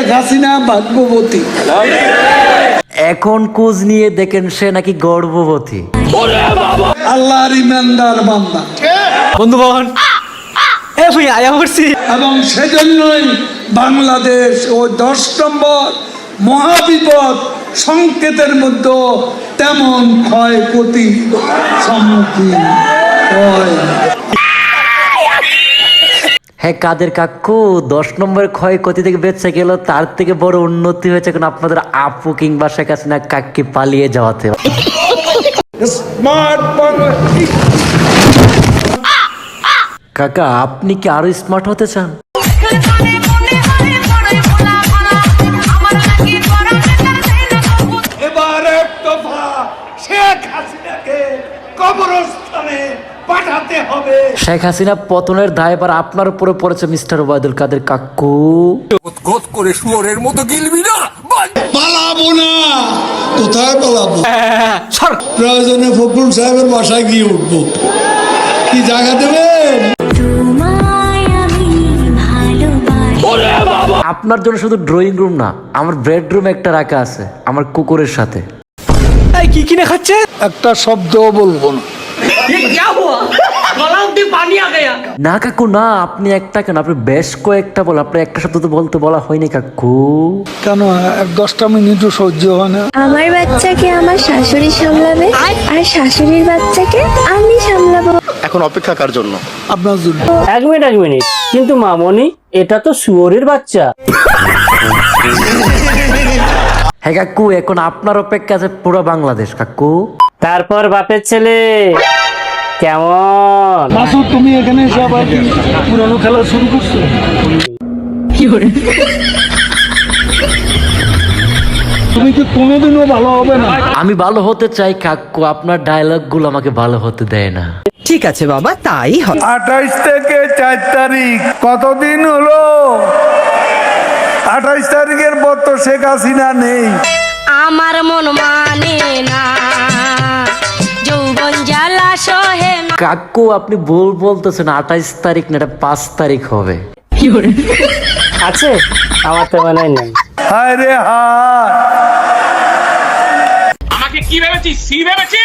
শেখ হাসিনা ভাগ্যবতী। এখন কুজ নিয়ে দেখেন সে নাকি গর্ভবতী। আল্লাহর ইমানদার বান্দা। বন্ধু ভবন আয়া পড়ছি। এবং সেজন্যই বাংলাদেশ ও দশ নম্বর মহাবিপদ সংকেতের মধ্যে তেমন ক্ষয়ক্ষতি সম্মুখীন হয়। হ্যাঁ কাদের কাকু দশ নম্বর ক্ষয়ক্ষতি থেকে বেঁচে গেল তার থেকে বড় উন্নতি হয়েছে এখন আপনাদের আপু কিংবা শেখ হাসিনা কাককে পালিয়ে যাওয়াতে? কাকা আপনি কি আরও স্মার্ট হতে চান? পাঠাতে হবে। শেখ হাসিনা পতনের দায় এবার আপনার উপরে পড়েছে মিস্টার ওবায়দুল কাদের কাকু। গদ করে শুয়োরের মতো গিলবি না পালাবো না কোথায় পালাবো? প্রয়োজনে ফখরুল সাহেবের বাসায় গিয়ে উঠবো। কি জায়গা দেবেন? তোমায় আমি ভালোবাসি। আপনার জন্য শুধু ড্রয়িং রুম না আমার বেডরুম একটা রাখা আছে আমার কুকুরের সাথে। এই কি কিনে খাচ্ছে? একটা শব্দও বলব না। না কাকু না আপনি একটা কেন? আপনি বেশ কয়েকটা বল আপনি একটা শব্দ তো বলতে বলা হয়নি কাকু। কেন দশটা মিনিটও সহ্য হয় না। আমার বাচ্চাকে আমার শাশুড়ি সামলাবে আর শাশুড়ির বাচ্চাকে আমি সামলাবো। এখন অপেক্ষা কার জন্য? আপনার জন্য। এক মিনিট এক মিনিট। কিন্তু মামনি এটা তো শুয়োরের বাচ্চা। হ্যাঁ কাকু এখন আপনার অপেক্ষা আছে পুরো বাংলাদেশ কাকু। তারপর বাপের ছেলে। কেমন? মাসুদ তুমি এখানে এসে আবার কি পুরানো খেলা শুরু করছ? তুমি কি কোনোদিনও ভালো হবে না? আমি ভালো হতে চাই কাকু আপনার ডায়লগগুলো আমাকে ভালো হতে দেয় না। ঠিক আছে বাবা তাই হবে আঠাইশ থেকে চার তারিখ কতদিন হলো? আঠাইশ তারিখের পর তো শেখ হাসিনা নেই। কাকু আপনি ভুল বলতেছেন। আঠাইশ তারিখ না এটা পাঁচ তারিখ হবে। আছে? আমার তো মনে হয় নেই। হায়! রে হায়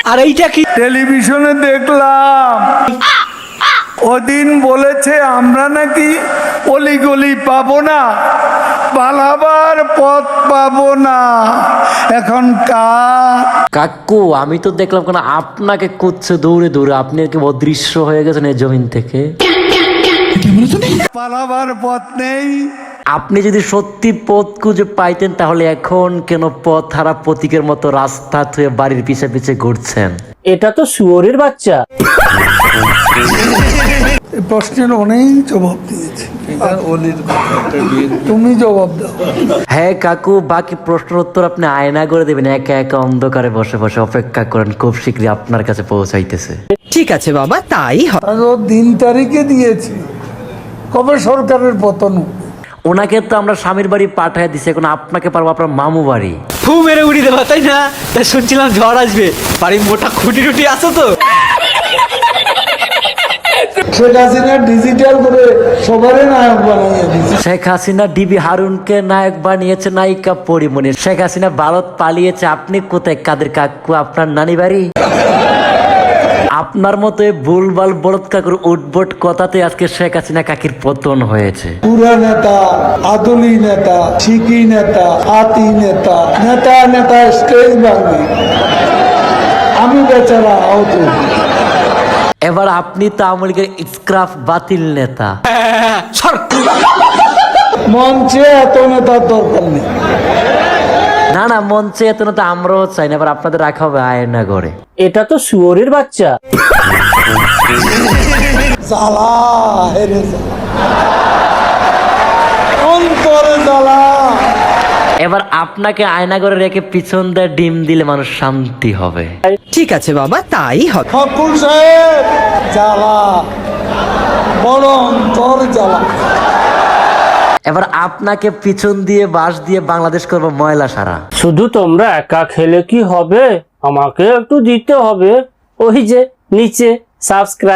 আর এইটা কি? টেলিভিশনে দেখলাম। ওদিন বলেছে আমরা নাকি অলিগলি পাবো না। পালাবার পথ পাবো না। এখন কাকু আমি তো দেখলাম কেন আপনাকে কুচ্ছে দৌড়ে দৌড়ে আপনি কি অদৃশ্য হয়ে গেছেন এই জমিন থেকে। পালাবার পথ নেই। আপনি যদি সত্যি পথ খুঁজে পাইতেন তাহলে এখন কেন পথ হারা প্রতীকের মতো রাস্তা থুয়ে বাড়ির পিছে পিছে ঘুরছেন? এটা তো শুয়োরের বাচ্চা। প্রশ্নের অনেক জবাব দিয়েছে। তুমি জবাব দাও। হ্যাঁ কাকু বাকি প্রশ্নের উত্তর আপনি আয়না করে দেবেন। একা একা অন্ধকারে বসে বসে অপেক্ষা করেন খুব শীঘ্রই আপনার কাছে পৌঁছাইতেছে। ঠিক আছে বাবা তাই হবে দিন তারিখে দিয়েছে। কবে সরকারের পতন ওনাকে তো আমরা স্বামীর বাড়ি পাঠায় দিছি এখন আপনাকে পারব আপনার মামু বাড়ি। ফু মেরে উড়ি দেবা তাই না? তা শুনছিলাম ঝড় আসবে বাড়ি মোটা খুঁটি টুটি আছে তো? শেখ হাসিনা ডিজিটাল করে সবারই নায়ক বানিয়ে দিচ্ছে শেখ হাসিনা ডিবি হারুনকে নায়ক বানিয়েছে নায়িকা পরিমণি। শেখ হাসিনা ভারত পালিয়েছে আপনি কোথায়? কাদের কাকু? আপনার নানি বাড়ি? আপনার মতো বলদ কাকুর উঠবট কথাতে আজকে শেখ হাসিনা কাকির পতন হয়েছে। পুরা নেতা আদলি নেতা ঠিকই নেতা আতি নেতা নেতা নেতা স্টেজ ভাঙবে আমি বেচারা আহত। এবার আপনি তো আওয়ামী লীগের স্ক্রাফ বাতিল নেতা। মঞ্চে এত নেতার দরকার নেই। না না মঞ্চে এত না তো আমরাও চাই না এবার আপনাদের রাখা হবে আয়না ঘরে এটা তো শুয়োরের বাচ্চা। জ্বালা হেরে জ্বালা অন্তরে জ্বালা? এবার আপনাকে আয়না করে রেখে পিছন দিয়ে ডিম দিলে মানুষ শান্তি হবে। ঠিক আছে বাবা তাই হবে। ফকুল সাহেব জ্বালা। বড় অন্তর জ্বালা। এবার আপনাকে পিছন দিয়ে বাস দিয়ে বাংলাদেশ করব ময়লা সারা। শুধু তোমরা একা খেলে কি হবে? আমাকে একটু দিতে হবে। ওই যে নিচে সাবস্ক্রাইব